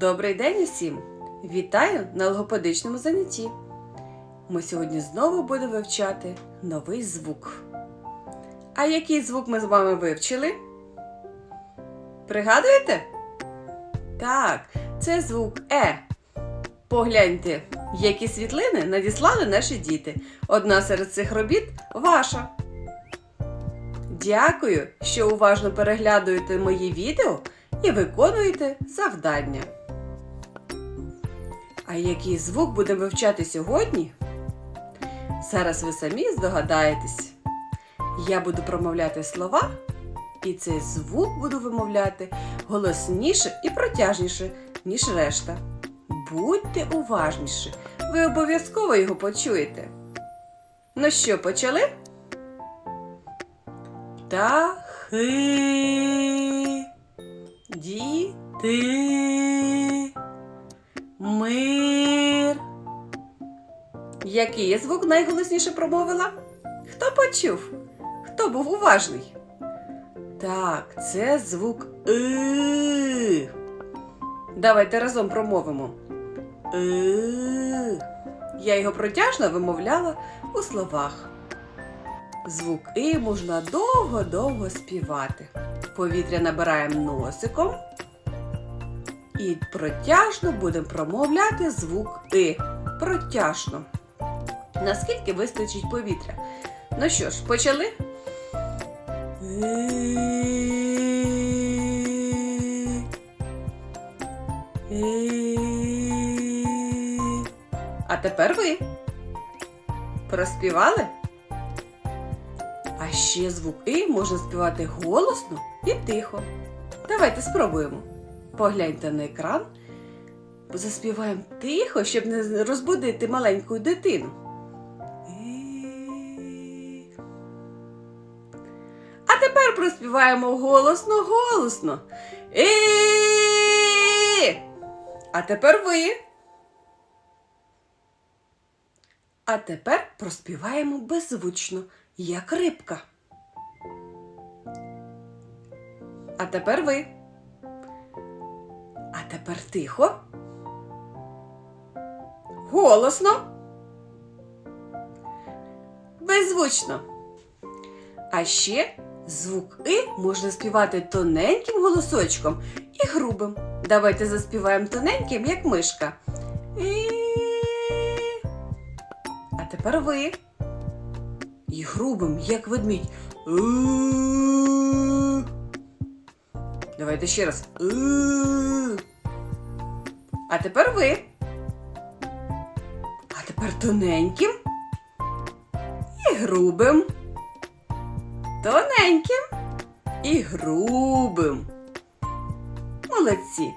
Добрий день усім! Вітаю на логопедичному занятті. Ми сьогодні знову будемо вивчати новий звук. А який звук ми з вами вивчили? Пригадуєте? Так, це звук Е. Погляньте, які світлини надіслали наші діти. Одна серед цих робіт ваша. Дякую, що уважно переглядуєте мої відео і виконуєте завдання. А який звук будемо вивчати сьогодні? Зараз ви самі здогадаєтесь. Я буду промовляти слова, і цей звук буду вимовляти голосніше і протяжніше, ніж решта. Будьте уважніші, ви обов'язково його почуєте. Ну що, почали? Птахи, діти, Який я звук найголосніше промовила? Хто почув? Хто був уважний? Так, це звук И. Давайте разом промовимо. И. Я його протяжно вимовляла у словах. Звук И можна довго-довго співати. Повітря набираємо носиком і протяжно будемо промовляти звук И. Протяжно. Наскільки вистачить повітря? Ну що ж, почали? А тепер ви. Проспівали? А ще звук И можна співати голосно і тихо. Давайте спробуємо. Погляньте на екран. Заспіваємо тихо, щоб не розбудити маленьку дитину. Проспіваємо голосно, голосно. І. А тепер ви. А тепер проспіваємо беззвучно, як рибка. А тепер ви. А тепер тихо. Голосно. Беззвучно. А ще звук И можна співати тоненьким голосочком і грубим. Давайте заспіваємо тоненьким, як мишка. І... А тепер ви. І грубим, як ведмідь. Давайте ще раз. А тепер ви. А тепер тоненьким і грубим. Тоненьким і грубим. Молодці.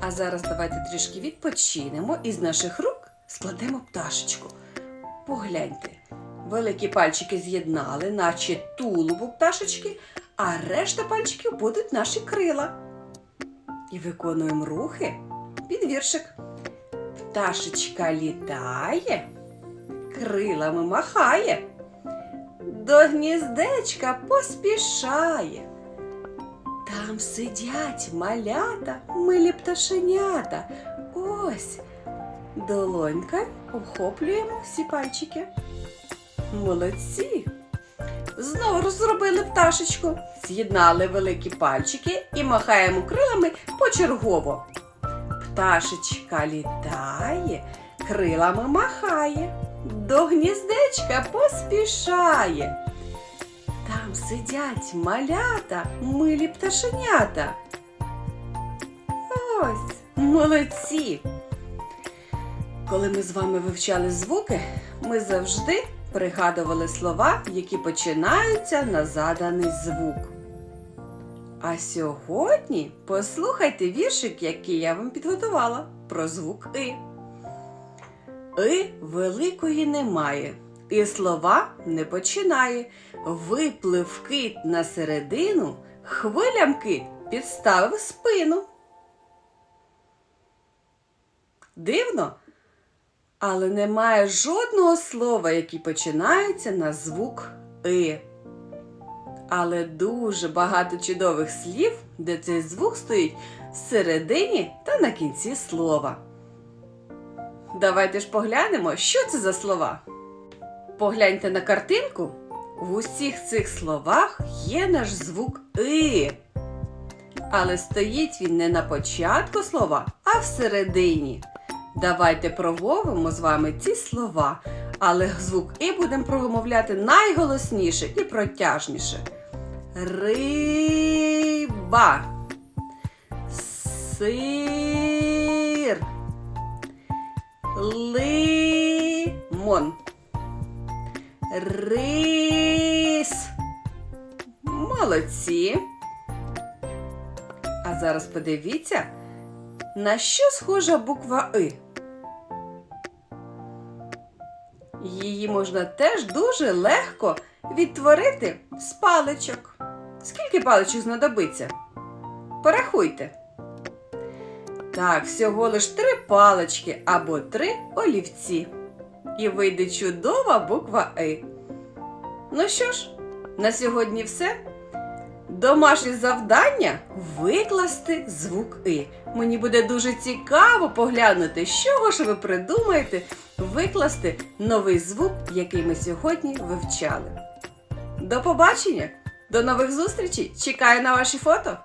А зараз давайте трішки відпочинемо і з наших рук складемо пташечку. Погляньте, великі пальчики з'єднали, наче тулубу пташечки, а решта пальчиків будуть наші крила. І виконуємо рухи під віршик. Пташечка літає, крилами махає, до гніздечка поспішає. Там сидять малята, милі пташенята. Ось долонька охоплюємо всі пальчики. Молодці! Знову зробили пташечку, з'єднали великі пальчики і махаємо крилами почергово. Пташечка літає, крилами махає, до гніздечка поспішає. Там сидять малята, милі пташенята. Ось, молодці! Коли ми з вами вивчали звуки, ми завжди пригадували слова, які починаються на заданий звук. А сьогодні послухайте віршик, який я вам підготувала про звук И. И великої немає, і слова не починає. Виплив кит на середину, хвилям кит підставив спину. Дивно, але немає жодного слова, який починається на звук И. Але дуже багато чудових слів, де цей звук стоїть всередині та на кінці слова. Давайте ж поглянемо, що це за слова. Погляньте на картинку. В усіх цих словах є наш звук И. Але стоїть він не на початку слова, а всередині. Давайте промовимо з вами ці слова, але звук І будемо промовляти найголосніше і протяжніше. Риба. Сир. Лимон. Рис. Молодці. А зараз подивіться, на що схожа буква И. Її можна теж дуже легко відтворити з паличок. Скільки паличок знадобиться? Порахуйте. Так, всього лиш три палички або три олівці. І вийде чудова буква И. Ну що ж, на сьогодні все. Домашнє завдання викласти звук И. Мені буде дуже цікаво поглянути, з чого ж ви придумаєте викласти новий звук, який ми сьогодні вивчали. До побачення! До нових зустрічей! Чекаю на ваші фото!